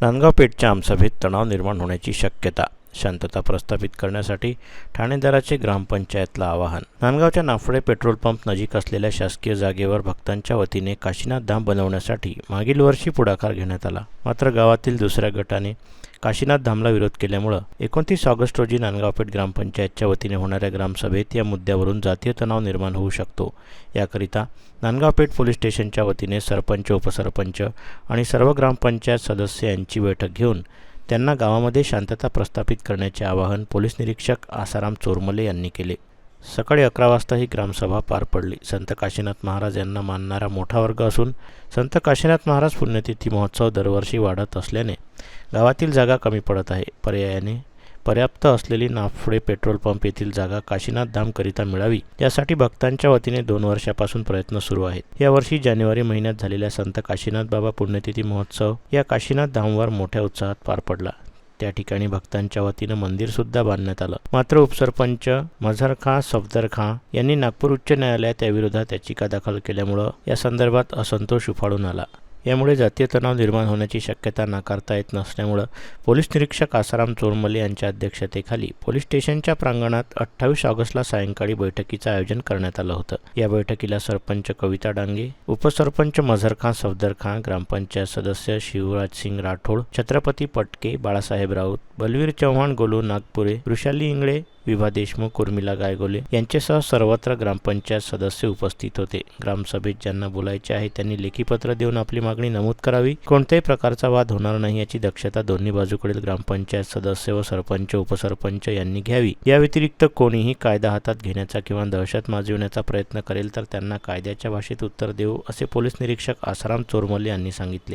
नांदगाव पेठच्या आमसभेत तणाव निर्माण होण्याची शक्यता शांतता प्रस्थापित करण्यासाठी ठाणेदाराचे ग्रामपंचायतला आवाहन. नांदगावच्या नाफडे पेट्रोल पंप नजीक असलेल्या शासकीय जागेवर भक्तांच्या वतीने काशीनाथ धाम बनवण्यासाठी मागील वर्षी पुढाकार घेण्यात आला. मात्र गावातील दुसऱ्या गटाने काशीनाथ धामला विरोध केल्यामुळं एकोणतीस ऑगस्ट रोजी नांदगावपेठ ग्रामपंचायतच्या वतीने होणाऱ्या ग्रामसभेत या मुद्द्यावरून जातीय तणाव निर्माण होऊ शकतो. याकरिता नांदगावपेठ पोलीस स्टेशनच्या वतीने सरपंच उपसरपंच आणि सर्व ग्रामपंचायत सदस्य यांची बैठक घेऊन त्यांना गावामध्ये शांतता प्रस्थापित करण्याचे आवाहन पोलीस निरीक्षक आसाराम चोरमले यांनी केले. सकाळी अकरा वाजता ही ग्रामसभा पार पडली. संत काशीनाथ महाराज यांना मानणारा मोठा वर्ग असून संत काशीनाथ महाराज पुण्यतिथी महोत्सव दरवर्षी वाढत असल्याने गावातील जागा कमी पडत आहे. पर्यायाने पर्याप्त असलेली नाफडे पेट्रोल पंप येथील जागा काशीनाथ धामकरिता मिळावी यासाठी भक्तांच्या वतीने दोन वर्षापासून प्रयत्न सुरू आहेत. यावर्षी जानेवारी महिन्यात झालेल्या संत काशीनाथ बाबा पुण्यतिथी महोत्सव या काशीनाथ धामवर मोठ्या उत्साहात पार पडला. त्या ठिकाणी भक्तांच्या वतीनं मंदिर सुद्धा बांधण्यात आलं. मात्र उपसरपंच मझर खां सफदर खां यांनी नागपूर उच्च न्यायालयात याविरोधात याचिका दाखल केल्यामुळं या संदर्भात असंतोष उफाळून आला. यामुळे जातीय तणाव निर्माण होण्याची शक्यता नाकारता येत नसल्यामुळं पोलीस निरीक्षक आसाराम चोरमले यांच्या अध्यक्षतेखाली पोलीस स्टेशनच्या प्रांगणात अठ्ठावीस ऑगस्टला सायंकाळी बैठकीचं आयोजन करण्यात आलं होतं. या बैठकीला सरपंच कविता डांगे उपसरपंच मझहर खां सफदर ग्रामपंचायत सदस्य शिवराज सिंग राठोड छत्रपती पटके बाळासाहेब राऊत बलवीर चव्हाण गोलू नागपुरे वृषाली इंगळे विभा देशमुख उर्मिला गायगोले यांच्यासह सर्वत्र ग्रामपंचायत सदस्य उपस्थित होते. ग्रामसभेत ज्यांना बोलायचे आहे त्यांनी लेखीपत्र देऊन आपली मागणी नमूद करावी. कोणत्याही प्रकारचा वाद होणार नाही याची दक्षता दोन्ही बाजूकडील ग्रामपंचायत सदस्य व सरपंच उपसरपंच यांनी घ्यावी. या व्यतिरिक्त कोणीही कायदा हातात घेण्याचा किंवा दहशत माजविण्याचा प्रयत्न करेल तर त्यांना कायद्याच्या भाषेत उत्तर देऊ असे पोलीस निरीक्षक आसाराम चोरमले यांनी सांगितले.